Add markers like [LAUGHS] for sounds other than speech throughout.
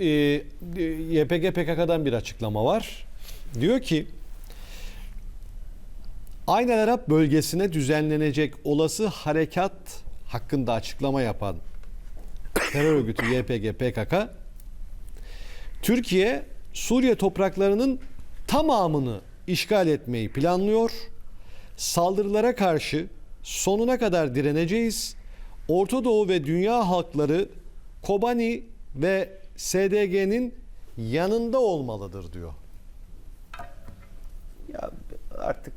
e, YPG PKK'dan bir açıklama var. Diyor ki Aynı Arap bölgesine düzenlenecek olası harekat hakkında açıklama yapan terör örgütü YPG PKK Türkiye Suriye topraklarının tamamını işgal etmeyi planlıyor. Saldırılara karşı sonuna kadar direneceğiz. Orta Doğu ve dünya halkları Kobani ve SDG'nin yanında olmalıdır diyor. Ya artık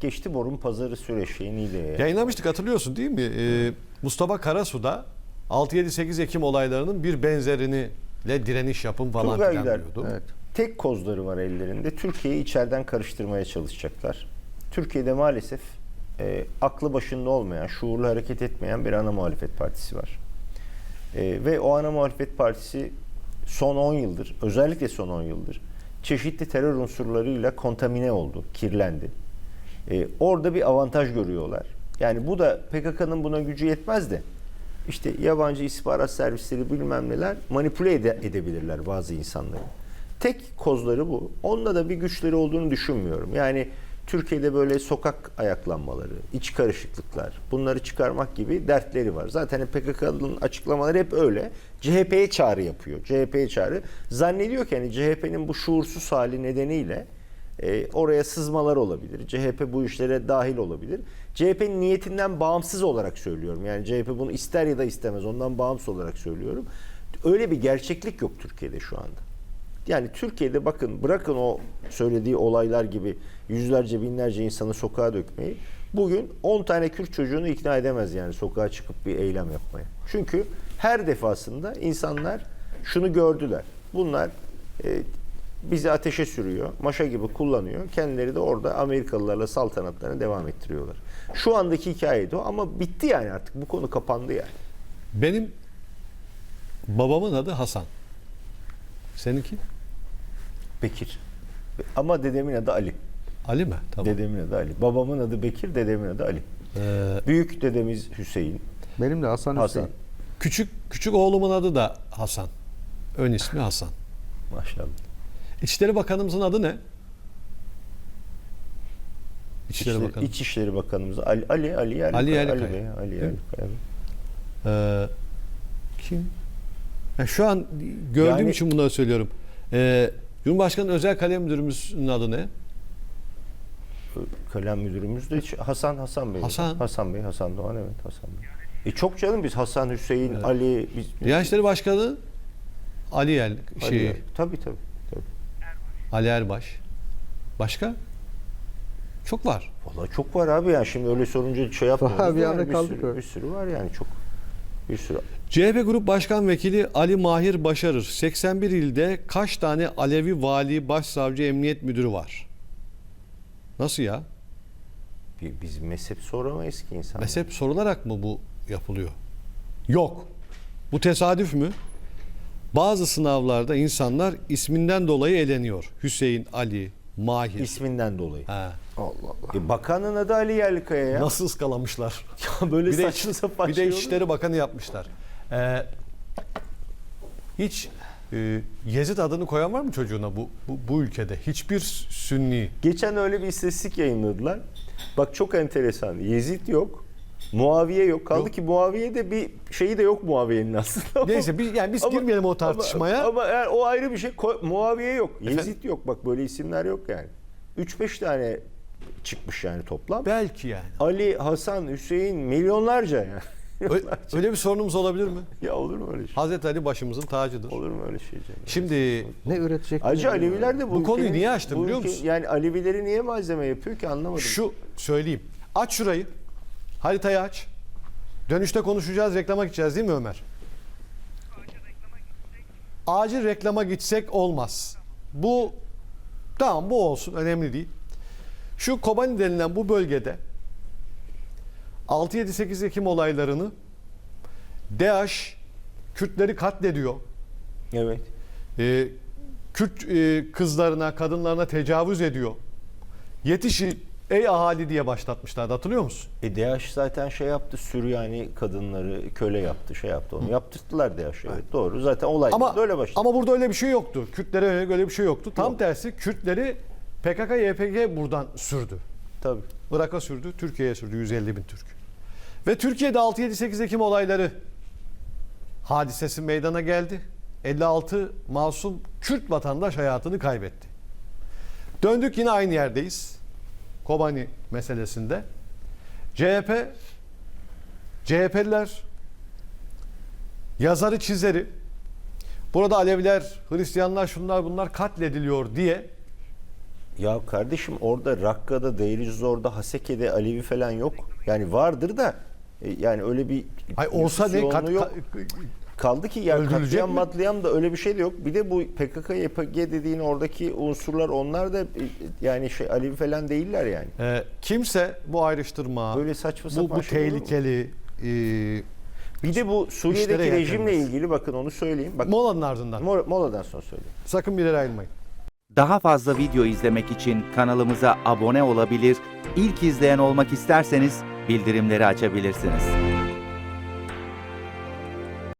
geçti borun pazarı süreçliğiyle ya. Yayınlamıştık hatırlıyorsun değil mi? Ee, Mustafa Karasu'da 6-7-8 Ekim olaylarının bir benzerini ile direniş yapın falan filan diyordu. evet. Tek kozları var ellerinde. Türkiye'yi içeriden karıştırmaya çalışacaklar. Türkiye'de maalesef e, aklı başında olmayan, şuurlu hareket etmeyen bir ana muhalefet partisi var. E, ve o ana muhalefet partisi son 10 yıldır, özellikle son 10 yıldır çeşitli terör unsurlarıyla kontamine oldu, kirlendi. E, orada bir avantaj görüyorlar. Yani bu da PKK'nın buna gücü yetmez de işte yabancı istihbarat servisleri bilmem neler manipüle ede- edebilirler bazı insanları. Tek kozları bu. Onunla da bir güçleri olduğunu düşünmüyorum. Yani Türkiye'de böyle sokak ayaklanmaları, iç karışıklıklar bunları çıkarmak gibi dertleri var. Zaten PKK'nın açıklamaları hep öyle. CHP'ye çağrı yapıyor. CHP'ye çağrı. Zannediyor ki hani CHP'nin bu şuursuz hali nedeniyle e, oraya sızmalar olabilir. CHP bu işlere dahil olabilir. CHP'nin niyetinden bağımsız olarak söylüyorum. Yani CHP bunu ister ya da istemez. Ondan bağımsız olarak söylüyorum. Öyle bir gerçeklik yok Türkiye'de şu anda. Yani Türkiye'de bakın bırakın o söylediği olaylar gibi yüzlerce binlerce insanı sokağa dökmeyi. Bugün 10 tane Kürt çocuğunu ikna edemez yani sokağa çıkıp bir eylem yapmaya. Çünkü her defasında insanlar şunu gördüler. Bunlar e, bizi ateşe sürüyor, maşa gibi kullanıyor. Kendileri de orada Amerikalılarla saltanatlarını devam ettiriyorlar. Şu andaki hikaye de o ama bitti yani artık bu konu kapandı yani. Benim babamın adı Hasan. Seninki? Bekir. Ama dedemin adı Ali. Ali mi? Tamam. Dedemin adı Ali. Babamın adı Bekir, dedemin adı Ali. Ee, Büyük dedemiz Hüseyin. Benim de Hasan, Hasan. Hüseyin. küçük küçük oğlumun adı da Hasan. Ön ismi Hasan. Maşallah. İçişleri Bakanımızın adı ne? İçişleri İçişleri, Bakanı. İçişleri Bakanımız Ali Ali Ali Yerlikaya. Ali Yerlikaya. Ali Bey, Ali Değil mi? Yerlikaya. Ee, kim? Ya şu an gördüğüm Yani- için bunları söylüyorum. Ee, Cumhurbaşkanı Özel Kalem Müdürümüzün adı ne? Kalem müdürümüz de hiç- Hasan Hasan Bey. Hasan. Hasan Bey, Hasan Doğan evet Hasan Bey. E çok canım biz Hasan Hüseyin Ali biz Diyanet İşleri Başkanı Ali Ali, şey, tabii tabii. tabii. Ali Erbaş. Başka? Çok var. Vallahi çok var abi ya şimdi öyle sorunca şey yapmıyoruz. Bir yani bir kaldık sürü, öyle. bir sürü var yani çok. Bir sürü. CHP Grup Başkan Vekili Ali Mahir Başarır 81 ilde kaç tane Alevi vali, başsavcı, emniyet müdürü var? Nasıl ya? Biz mezhep soramayız ki insan. Mezhep sorularak mı bu yapılıyor? Yok. Bu tesadüf mü? Bazı sınavlarda insanlar isminden dolayı eleniyor. Hüseyin, Ali, Mahir. İsminden dolayı. Ha. Allah Allah. E, bakanın adı Ali Yerlikaya ya. Nasıl ıskalamışlar? [LAUGHS] Ya böyle bir de, saçma sapan bir şey de olur mu? İçişleri Bakanı yapmışlar. Ee, hiç e, Yezid adını koyan var mı çocuğuna bu, bu, bu ülkede? Hiçbir Sünni. Geçen öyle bir istatistik yayınladılar. Bak çok enteresan. Yezid yok. Muaviye yok. Kaldı Yok. ki Muaviye de bir şeyi de yok Muaviye'nin aslında. Neyse biz, yani biz Ama- girmeyelim o tartışmaya. Ama, ama yani o ayrı bir şey. Muaviye yok. Yezid yok. Bak böyle isimler yok yani. 3-5 tane çıkmış yani toplam. Belki yani. Ali, Hasan, Hüseyin milyonlarca yani. Öyle, öyle bir sorunumuz olabilir mi? [LAUGHS] ya olur mu öyle şey? Hazreti Ali başımızın tacıdır. Olur mu öyle şey canım? Şimdi Ne üretecek? Acı Aleviler de bu, Bu konuyu ülkenin- niye açtım biliyor ülke- musun? Yani Alevileri niye malzeme yapıyor ki anlamadım. şu söyleyeyim. Aç şurayı. Haritayı aç. Dönüşte konuşacağız, reklama gideceğiz değil mi Ömer? Acil reklama gitsek olmaz. Bu tamam bu olsun önemli değil. Şu Kobani denilen bu bölgede 6-7-8 Ekim olaylarını DAEŞ Kürtleri katlediyor. Evet. Ee, Kürt e, kızlarına, kadınlarına tecavüz ediyor. Yetişin Ey ahali diye başlatmışlardı hatırlıyor musun? E DAEŞ zaten şey yaptı. Süryani kadınları köle yaptı, şey yaptı onu. Yaptırttılar DAEŞ'e. Evet, doğru. Zaten olay Ama öyle başladı. ama burada öyle bir şey yoktu. Kürtlere yönelik öyle bir şey yoktu. Tam Yok. tersi Kürtleri PKK YPG buradan sürdü. Tabii. Irak'a sürdü, Türkiye'ye sürdü 150 bin Türk. Ve Türkiye'de 6-7-8 Ekim olayları hadisesi meydana geldi. 56 masum Kürt vatandaş hayatını kaybetti. Döndük yine aynı yerdeyiz. Kobani meselesinde. CHP, CHP'liler, yazarı çizeri, burada Aleviler, Hristiyanlar şunlar bunlar katlediliyor diye Ya kardeşim orada Rakka'da, Deir-i-Zor'da, Haseke'de Alevi falan yok. Yani vardır da e, yani öyle bir Ay olsa ne kat, yok. Kaldı ki ya Öldürülecek katliam mi? matliam da öyle bir şey de yok. Bir de bu PKK YPG dediğin oradaki unsurlar onlar da yani şey Alevi falan değiller yani. Ee, kimse bu ayrıştırma, Böyle saçma bu, sapan bu şey olur mu? tehlikeli e, Bir de bu Suriye'deki İşlere rejimle ilgili bakın onu söyleyeyim. Bak molanın ardından. Mol- moladan sonra söyleyeyim. Sakın bir yere ayrılmayın. Daha fazla video izlemek için kanalımıza abone olabilir, ilk izleyen olmak isterseniz bildirimleri açabilirsiniz.